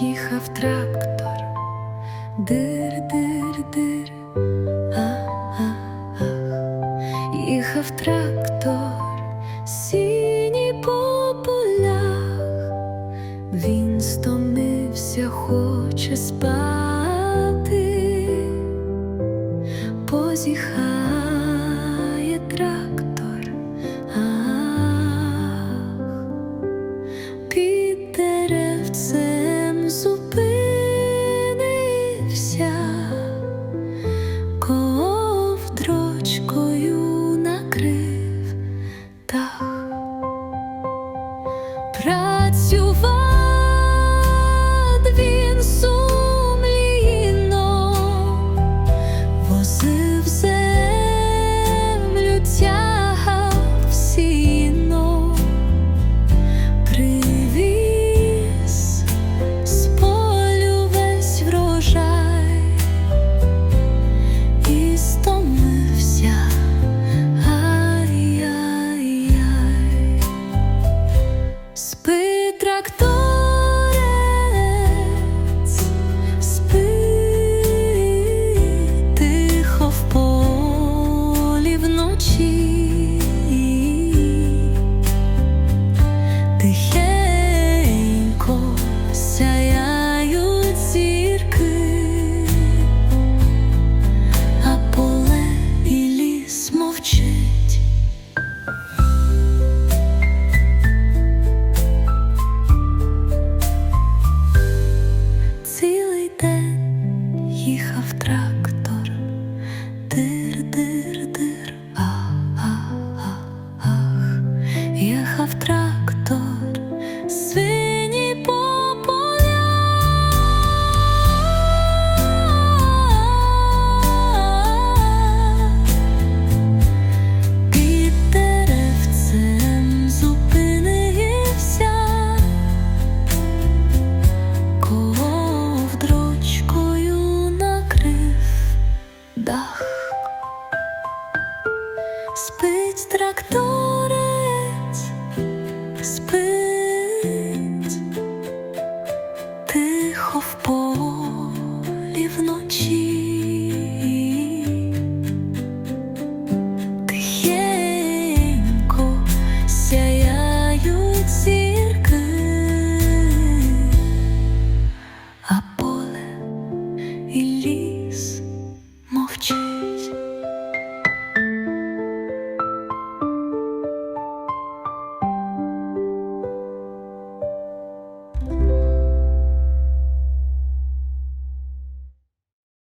Їхав трактор, дир-дир-дир, а-а-ах, їхав трактор, сіні по полях, він стомився, хоче спати, позіхає трактор. Ах, сяяють зірки, а поле і ліс. Цілий день їхав трактор, дир-дир-дир, а-а-ах, їхав трактор, дах. Спить тракторець, спить тихо в полі вночі.